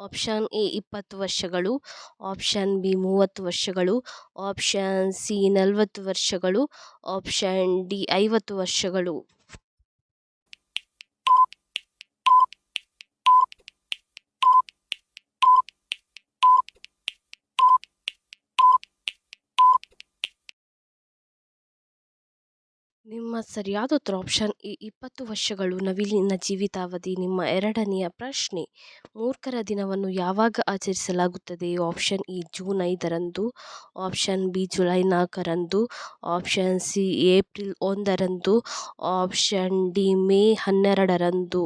Option A ಇಪ್ಪತ್ತು ವರ್ಷಗಳು, option B ಮೂವತ್ತು ವರ್ಷಗಳು, ಆಪ್ಷನ್ ಸಿ ನಲವತ್ತು ವರ್ಷಗಳು, ಆಪ್ಷನ್ ಡಿ ಐವತ್ತು ವರ್ಷಗಳು. ನಿಮ್ಮ ಸರಿಯಾದ ಉತ್ತರ ಆಪ್ಷನ್ ಇ ಇಪ್ಪತ್ತು ವರ್ಷಗಳು ನವಿಲಿನ ಜೀವಿತಾವಧಿ, ನಿಮ್ಮ ಎರಡನೆಯ ಪ್ರಶ್ನೆ, ಮೂರ್ಖರ ದಿನವನ್ನು ಯಾವಾಗ ಆಚರಿಸಲಾಗುತ್ತದೆ? ಆಪ್ಷನ್ ಇ ಜೂನ್ ಐದರಂದು ಆಪ್ಷನ್ ಬಿ, ಜುಲೈ ನಾಲ್ಕರಂದು ಆಪ್ಷನ್ ಸಿ, ಏಪ್ರಿಲ್ ಒಂದರಂದು ಆಪ್ಷನ್ ಡಿ, ಮೇ ಹನ್ನೆರಡರಂದು.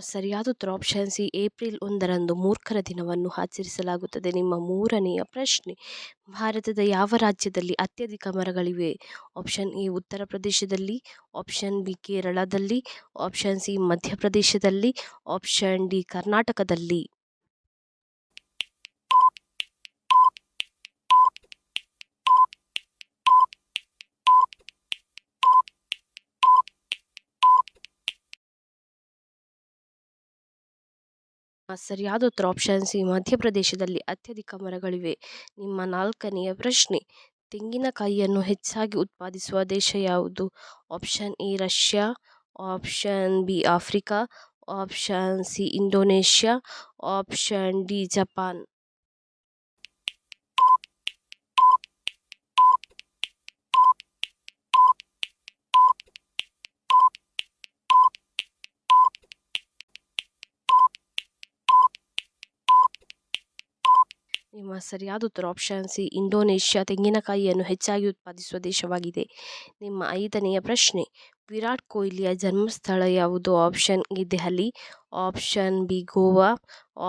ಸರಿಯಾದ ಉತ್ತರ ಆಪ್ಷನ್ ಸಿ ಏಪ್ರಿಲ್ ಒಂದರಂದು ಮೂರ್ಖರ ದಿನವನ್ನು ಆಚರಿಸಲಾಗುತ್ತದೆ. ನಿಮ್ಮ ಮೂರನೆಯ ಪ್ರಶ್ನೆ, ಭಾರತದ ಯಾವ ರಾಜ್ಯದಲ್ಲಿ ಅತ್ಯಧಿಕ ಮರಗಳಿವೆ? ಆಪ್ಷನ್ ಎ, ಉತ್ತರ ಪ್ರದೇಶದಲ್ಲಿ ಆಪ್ಷನ್ ಬಿ, ಕೇರಳದಲ್ಲಿ ಆಪ್ಷನ್ ಸಿ ಮಧ್ಯಪ್ರದೇಶದಲ್ಲಿ ಆಪ್ಷನ್ ಡಿ, ಕರ್ನಾಟಕದಲ್ಲಿ. ಸರಿಯಾದ ಉತ್ತರ ಆಪ್ಷನ್ ಸಿ ಮಧ್ಯಪ್ರದೇಶದಲ್ಲಿ ಅತ್ಯಧಿಕ ಮರಗಳಿವೆ. ನಿಮ್ಮ ನಾಲ್ಕನೆಯ ಪ್ರಶ್ನೆ, ತೆಂಗಿನಕಾಯಿಯನ್ನು ಹೆಚ್ಚಾಗಿ ಉತ್ಪಾದಿಸುವ ದೇಶ ಯಾವುದು? Option A, Russia option B, Africa option C, Indonesia option D, Japan. ನಿಮ್ಮ ಸರಿಯಾದ ಉತ್ತರ ಆಪ್ಷನ್ ಸಿ, ಇಂಡೋನೇಷ್ಯಾ ತೆಂಗಿನಕಾಯಿಯನ್ನು ಹೆಚ್ಚಾಗಿ ಉತ್ಪಾದಿಸುವ ದೇಶವಾಗಿದೆ. ನಿಮ್ಮ ಐದನೆಯ ಪ್ರಶ್ನೆ, ವಿರಾಟ್ ಕೊಹ್ಲಿಯ ಜನ್ಮಸ್ಥಳ ಯಾವುದು? Option A, Delhi option B, Goa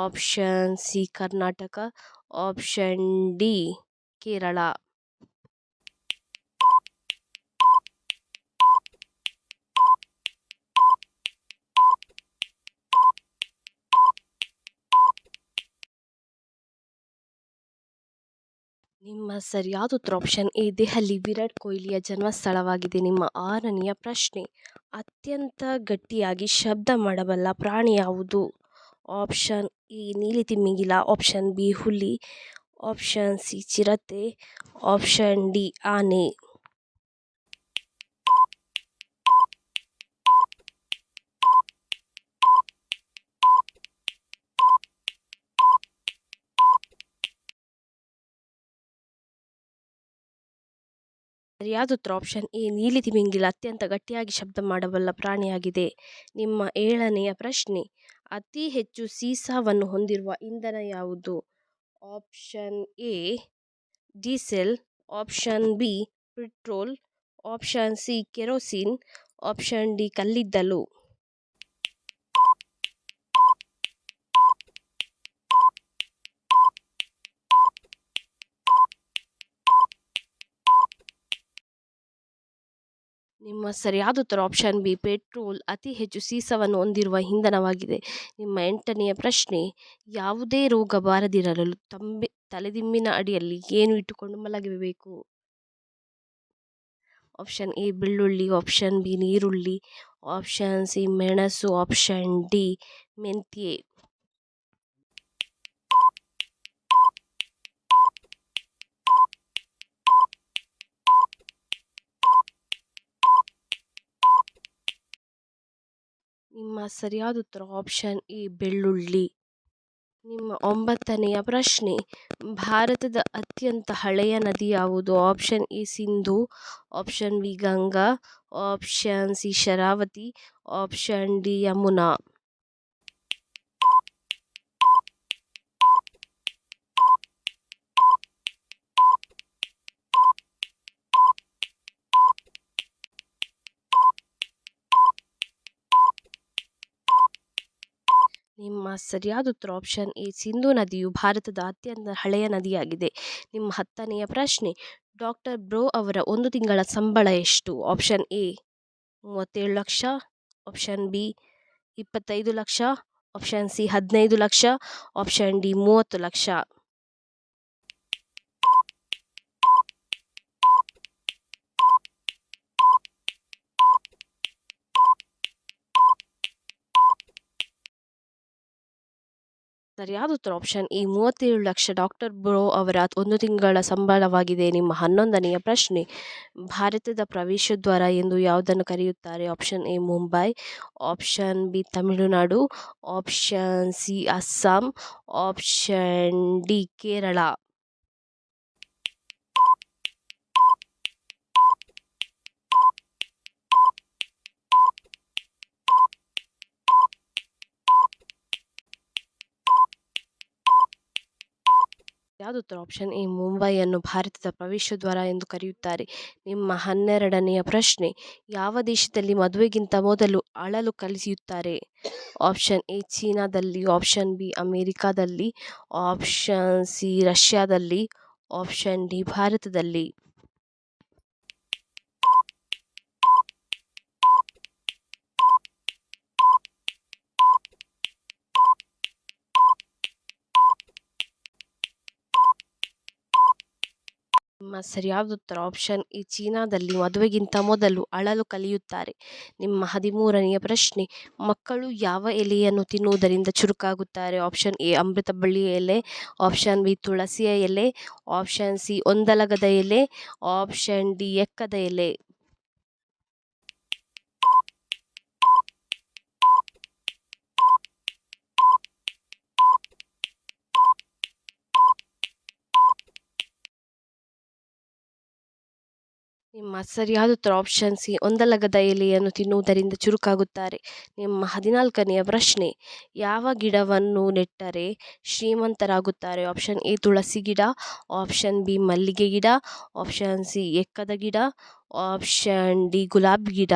option C, Karnataka option D, Kerala. ನಿಮ್ಮ ಸರಿಯಾದ ಉತ್ತರ ಆಪ್ಷನ್ ಎ ದೆಹಲಿ ವಿರಾಟ್ ಕೊಹ್ಲಿಯ ಜನ್ಮಸ್ಥಳವಾಗಿದೆ. ನಿಮ್ಮ ಆರನೆಯ ಪ್ರಶ್ನೆ, ಅತ್ಯಂತ ಗಟ್ಟಿಯಾಗಿ ಶಬ್ದ ಮಾಡಬಲ್ಲ ಪ್ರಾಣಿ ಯಾವುದು? ಆಪ್ಷನ್ ಎ, ನೀಲಿ ತಿಮ್ಮಿಗಿಲ ಆಪ್ಷನ್ ಬಿ, ಹುಲಿ ಆಪ್ಷನ್ ಸಿ, ಚಿರತೆ ಆಪ್ಷನ್ ಡಿ, ಆನೆ. ಸರಿಯಾದ ಆಪ್ಷನ್ ಎ, ನೀಲಿ ತಿಮಿಂಗಿಲ ಅತ್ಯಂತ ಗಟ್ಟಿಯಾಗಿ ಶಬ್ದ ಮಾಡಬಲ್ಲ ಪ್ರಾಣಿಯಾಗಿದೆ. ನಿಮ್ಮ ಏಳನೆಯ ಪ್ರಶ್ನೆ, ಅತಿ ಹೆಚ್ಚು ಸೀಸಾವನ್ನು ಹೊಂದಿರುವ ಇಂಧನ ಯಾವುದು? Option A, diesel option B, petrol option C, kerosene option D, ಕಲ್ಲಿದ್ದಲು. ನಿಮ್ಮ ಸರಿಯಾದ ಉತ್ತರ ಆಪ್ಷನ್ ಬಿ ಪೆಟ್ರೋಲ್ ಅತಿ ಹೆಚ್ಚು ಸೀಸವನ್ನು ಹೊಂದಿರುವ ಇಂಧನವಾಗಿದೆ. ನಿಮ್ಮ ಎಂಟನೆಯ ಪ್ರಶ್ನೆ, ಯಾವುದೇ ರೋಗ ಬಾರದಿರಲು ತಂಬೆ, ತಲೆದಿಂಬಿನ ಅಡಿಯಲ್ಲಿ ಏನು ಇಟ್ಟುಕೊಂಡು ಮಲಗಬೇಕು? ಆಪ್ಷನ್ ಎ ಬೆಳ್ಳುಳ್ಳಿ ಆಪ್ಷನ್ ಬಿ ನೀರುಳ್ಳಿ ಆಪ್ಷನ್ ಸಿ ಮೆಣಸು ಆಪ್ಷನ್ ಡಿ ಮೆಂತ್ಯೆ. ನಿಮ್ಮ ಸರಿಯಾದ ಉತ್ತರ ಆಪ್ಷನ್ ಎ ಬೆಳ್ಳುಳ್ಳಿ. ನಿಮ್ಮ ಒಂಬತ್ತನೆಯ ಪ್ರಶ್ನೆ, ಭಾರತದ ಅತ್ಯಂತ ಹಳೆಯ ನದಿ ಯಾವುದು? Option A Sindhu option B Ganga option C Sharavathi option D Yamuna. ನಿಮ್ಮ ಸರಿಯಾದ ಉತ್ತರ ಆಪ್ಷನ್ ಎ ಸಿಂಧೂ ನದಿಯು ಭಾರತದ ಅತ್ಯಂತ ಹಳೆಯ ನದಿಯಾಗಿದೆ. ನಿಮ್ಮ ಹತ್ತನೆಯ ಪ್ರಶ್ನೆ ಡಾಕ್ಟರ್ ಬ್ರೋ ಅವರ ಒಂದು ತಿಂಗಳ ಸಂಬಳ ಎಷ್ಟು? ಆಪ್ಷನ್ ಎ, ಮೂವತ್ತೇಳು ಲಕ್ಷ ಆಪ್ಷನ್ ಬಿ, ಇಪ್ಪತ್ತೈದು ಲಕ್ಷ ಆಪ್ಷನ್ ಸಿ ಹದಿನೈದು ಲಕ್ಷ ಆಪ್ಷನ್ ಡಿ ಮೂವತ್ತು ಲಕ್ಷ. ಸರಿಯಾದ ಉತ್ತರ ಆಪ್ಷನ್ ಈ ಮೂವತ್ತೇಳು ಲಕ್ಷ ಡಾಕ್ಟರ್ ಬ್ರೋ ಅವರ ಒಂದು ತಿಂಗಳ ಸಂಬಳವಾಗಿದೆ. ನಿಮ್ಮ ಹನ್ನೊಂದನೆಯ ಪ್ರಶ್ನೆ, ಭಾರತದ ಪ್ರವೇಶದ್ವಾರ ಎಂದು ಯಾವುದನ್ನು ಕರೆಯುತ್ತಾರೆ? Option A Mumbai option B Tamil Nadu option C Assam option D Kerala ಯಾವುದು ಉತ್ತರ ಆಪ್ಷನ್ ಎ ಮುಂಬೈಯನ್ನು ಭಾರತದ ಪ್ರವೇಶದ್ವಾರ ಎಂದು ಕರೆಯುತ್ತಾರೆ. ನಿಮ್ಮ ಹನ್ನೆರಡನೆಯ ಪ್ರಶ್ನೆ, ಯಾವ ದೇಶದಲ್ಲಿ ಮದುವೆಗಿಂತ ಮೊದಲು ಅಳಲು ಕಲಿಸುತ್ತಾರೆ ಆಪ್ಷನ್ ಎ, ಚೀನಾದಲ್ಲಿ ಆಪ್ಷನ್ ಬಿ, ಅಮೇರಿಕಾದಲ್ಲಿ ಆಪ್ಷನ್ ಸಿ, ರಷ್ಯಾದಲ್ಲಿ ಆಪ್ಷನ್ ಡಿ, ಭಾರತದಲ್ಲಿ. ನಿಮ್ಮ ಸರಿಯಾದ ಉತ್ತರ ಆಪ್ಷನ್ ಈ ಚೀನಾದಲ್ಲಿ ಮದುವೆಗಿಂತ ಮೊದಲು ಅಳಲು ಕಲಿಯುತ್ತಾರೆ. ನಿಮ್ಮ ಹದಿಮೂರನೆಯ ಪ್ರಶ್ನೆ, ಮಕ್ಕಳು ಯಾವ ಎಲೆಯನ್ನು ತಿನ್ನುವುದರಿಂದ ಚುರುಕಾಗುತ್ತಾರೆ? ಆಪ್ಷನ್ ಎ, ಅಮೃತ ಬಳ್ಳಿಯ ಎಲೆ ಆಪ್ಷನ್ ಬಿ, ತುಳಸಿಯ ಎಲೆ ಆಪ್ಷನ್ ಸಿ, ಒಂದಲಗದ ಎಲೆ ಆಪ್ಷನ್ ಡಿ, ಎಕ್ಕದ ಎಲೆ. ನಿಮ್ಮ ಸರಿಯಾದ ಉತ್ತರ ಆಪ್ಷನ್ ಸಿ, ಒಂದಲಗದ ಎಲೆಯನ್ನು ತಿನ್ನುವುದರಿಂದ ಚುರುಕಾಗುತ್ತಾರೆ. ನಿಮ್ಮ ಹದಿನಾಲ್ಕನೆಯ ಪ್ರಶ್ನೆ, ಯಾವ ಗಿಡವನ್ನು ನೆಟ್ಟರೆ ಶ್ರೀಮಂತರಾಗುತ್ತಾರೆ? ಆಪ್ಷನ್ ಎ, ತುಳಸಿ ಗಿಡ ಆಪ್ಷನ್ ಬಿ, ಮಲ್ಲಿಗೆ ಗಿಡ ಆಪ್ಷನ್ ಸಿ, ಎಕ್ಕದ ಗಿಡ ಆಪ್ಷನ್ ಡಿ, ಗುಲಾಬಿ ಗಿಡ.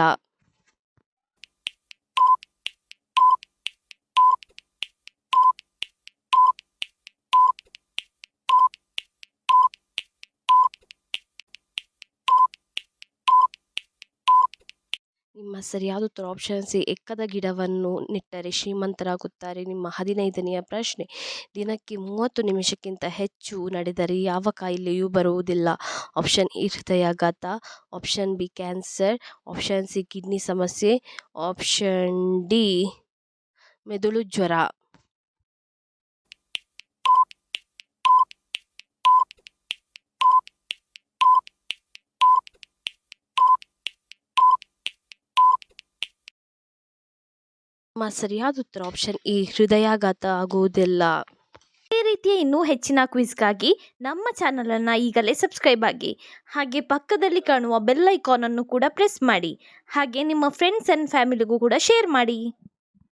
ನಿಮ್ಮ ಸರಿಯಾದ ಉತ್ತರ ಆಪ್ಷನ್ ಸಿ, ಎಕ್ಕದ ಗಿಡವನ್ನು ನೆಟ್ಟರೆ ಶ್ರೀಮಂತರಾಗುತ್ತಾರೆ. ನಿಮ್ಮ ಹದಿನೈದನೆಯ ಪ್ರಶ್ನೆ, ದಿನಕ್ಕೆ ಮೂವತ್ತು ನಿಮಿಷಕ್ಕಿಂತ ಹೆಚ್ಚು ನಡೆದರೆ ಯಾವ ಕಾಯಿಲೆಯೂ ಬರುವುದಿಲ್ಲ. ಆಪ್ಷನ್ ಎ, ಹೃದಯಾಘಾತ option B cancer option C kidney ಸಮಸ್ಯೆ ಆಪ್ಷನ್ ಡಿ, ಮೆದುಳು ಜ್ವರ. ನಿಮ್ಮ ಸರಿಯಾದ ಉತ್ತರ ಆಪ್ಷನ್ ಈ ಹೃದಯಾಘಾತ ಆಗುವುದಿಲ್ಲ. ಈ ರೀತಿಯ ಇನ್ನೂ ಹೆಚ್ಚಿನ ಕ್ವಿಜ್ಗಾಗಿ ನಮ್ಮ ಚಾನಲನ್ನು ಈಗಲೇ ಸಬ್ಸ್ಕ್ರೈಬ್ ಆಗಿ, ಹಾಗೆ ಪಕ್ಕದಲ್ಲಿ ಕಾಣುವ ಬೆಲ್ ಐಕಾನನ್ನು ಕೂಡ ಪ್ರೆಸ್ ಮಾಡಿ, ಹಾಗೆ ನಿಮ್ಮ ಫ್ರೆಂಡ್ಸ್ ಆ್ಯಂಡ್ ಫ್ಯಾಮಿಲಿಗೂ ಕೂಡ ಶೇರ್ ಮಾಡಿ.